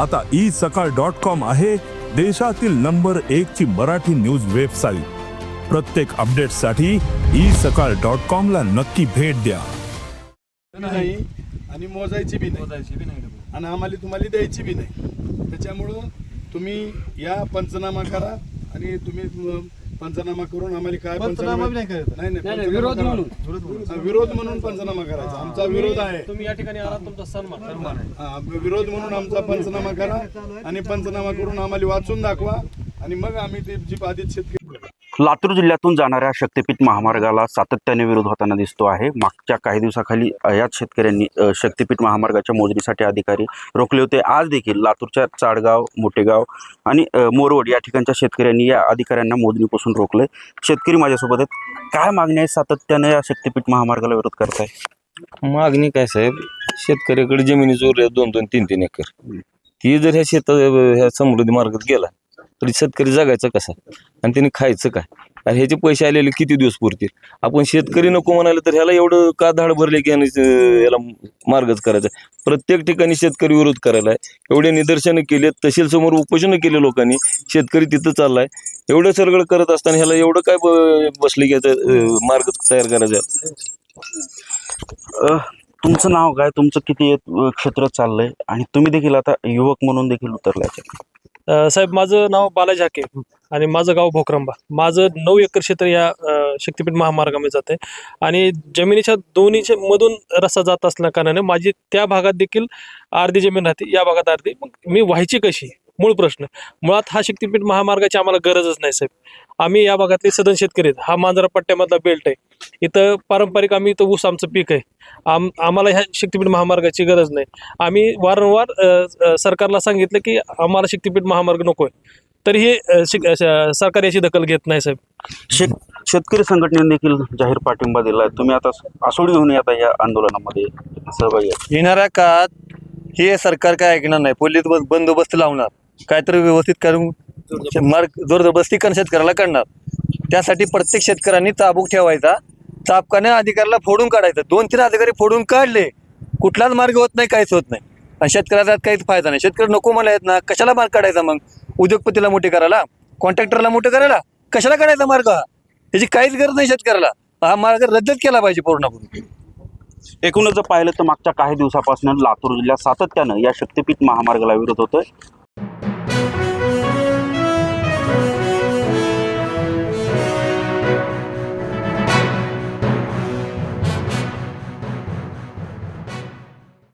आता ई सकाळ dot com आहे देशातील नंबर एक ची मराठी न्यूज वेबसाईट. प्रत्येक अपडेटसाठी ई सकाळ डॉट कॉम ला नक्की भेट द्या. नाही आणि मोजायची बी नाही. आणि आम्हाला तुम्हाला द्यायची बी नाही. त्याच्यामुळं तुम्ही या पंचनामा करा आणि तुम्ही पंचनामा करून आम्हाला काय पंचनामा बी नाही करत. नाही नाही नाही, नाही, पंचनामा विरोध. म्हणून. हा, विरोध म्हणून पंचनामा करायचा आमचा विरोध आहे तुम्ही या ठिकाणी आलात तुमचा सन्मान सन्मान आहे हा, विरोध म्हणून आमचा पंचनामा करा आणि पंचनामा करून आम्हाला वाचून दाखवा आणि मग आम्ही ते जी बाधित शेतकरी लातूर जिल्ह्यातून जाणाऱ्या शक्तीपीठ महामार्गाला सातत्याने विरोध होताना दिसतो आहे. मागच्या काही दिवसाखाली याच शेतकऱ्यांनी शक्तिपीठ शक्तीपीठ महामार्गाच्या मोजणीसाठी अधिकारी रोखले होते. आज देखील लातूरच्या चाडगाव मोठेगाव आणि मोरवड या ठिकाणच्या शेतकऱ्यांनी या अधिकाऱ्यांना मोजणीपासून रोखले शेतकरी माझ्यासोबत आहेत. काय मागणी आहे सातत्याने या शक्तीपीठ महामार्गाला विरोध करताय? मागणी काय साहेब? शेतकऱ्याकडे जमिनी जोर दोन दोन तीन तीन एकर. ती जर ह्या शेतात ह्या समृद्धी मार्गात गेला तरी शेतकरी जगायचं कसा? आणि त्यांनी खायचं काय? आणि ह्याचे पैसे आलेले किती दिवस पुरतील? आपण शेतकरी नको म्हणाले तर ह्याला एवढं का धाड भरले की ह्याने, याला मार्गच करायचा? प्रत्येक ठिकाणी शेतकरी विरोध करायला आहे एवढे निदर्शनं केले तहसील समोर उपोषणं केले लोकांनी. शेतकरी तिथं चाललाय. एवढं सगळं करत असताना ह्याला एवढं काय ब- बसले की याचा मार्ग तयार करायचा? तुमचं नाव काय? तुमचं किती क्षेत्र चाललंय? आणि तुम्ही देखील आता युवक म्हणून देखील उतरलाय. साहेब माझं नाव बालाजी हाके आणि माझं गाव भोकरंबा. माझं नऊ एकर क्षेत्र या शक्तीपीठ महामार्गामध्ये जाते आणि जमिनीच्या दोन्हीच्या मधून रस्ता जात असल्या कारणाने माझी त्या भागात देखील अर्धी जमीन राहते या भागात अर्धी. मग मी व्हायची कशी? मूळ प्रश्न. मुळात हा शक्तीपीठ महामार्गाची आम्हाला गरजच नाही साहेब. आम्ही या भागातले सदन शेतकरी आहेत. हा मांजरा पट्ट्यामधला बेल्ट आहे. इथं पारंपरिक आम्ही इथं ऊस आमचं पीक आहे. आम आम्हाला ह्या शक्तीपीठ महामार्गाची गरज नाही. आम्ही वारंवार सरकारला सांगितलं की आम्हाला शक्तीपीठ महामार्ग नको आहे. तरी हे सरकार याची दखल घेत नाही साहेब. शेत शेतकरी संघटनेने देखील जाहीर पाठिंबा दिला आहे तुम्ही आता आसोडी घेऊन आता या आंदोलनामध्ये सहभागी येणाऱ्या काळात हे सरकार काय ऐकणार नाही? पोलीस बंद- बंदोबस्त लावणार. काहीतरी व्यवस्थित करून मार्ग जोरदस्ती शेतकऱ्याला करणार त्यासाठी प्रत्येक शेतकऱ्यांनी चाबूक ठेवायचा. चाबकाने अधिकाऱ्याला फोडून काढायचं. दोन तीन अधिकारी फोडून काढले कुठलाच मार्ग होत नाही काहीच होत नाही. आणि शेतकऱ्याचा काहीच फायदा नाही. शेतकरी नको मला येत ना कशाला मार्ग काढायचा मग? उद्योगपतीला मोठे करायला? कॉन्ट्रॅक्टरला मोठं करायला? कशाला काढायचा मार्ग? हा त्याची काहीच गरज नाही शेतकऱ्याला. हा मार्ग रद्दच केला पाहिजे पूर्णपणे. एकूणच जर पाहिलं तर मागच्या काही दिवसापासून लातूर जिल्ह्यात सातत्यानं या शक्तीपीठ महामार्गाला विरोध होतोय.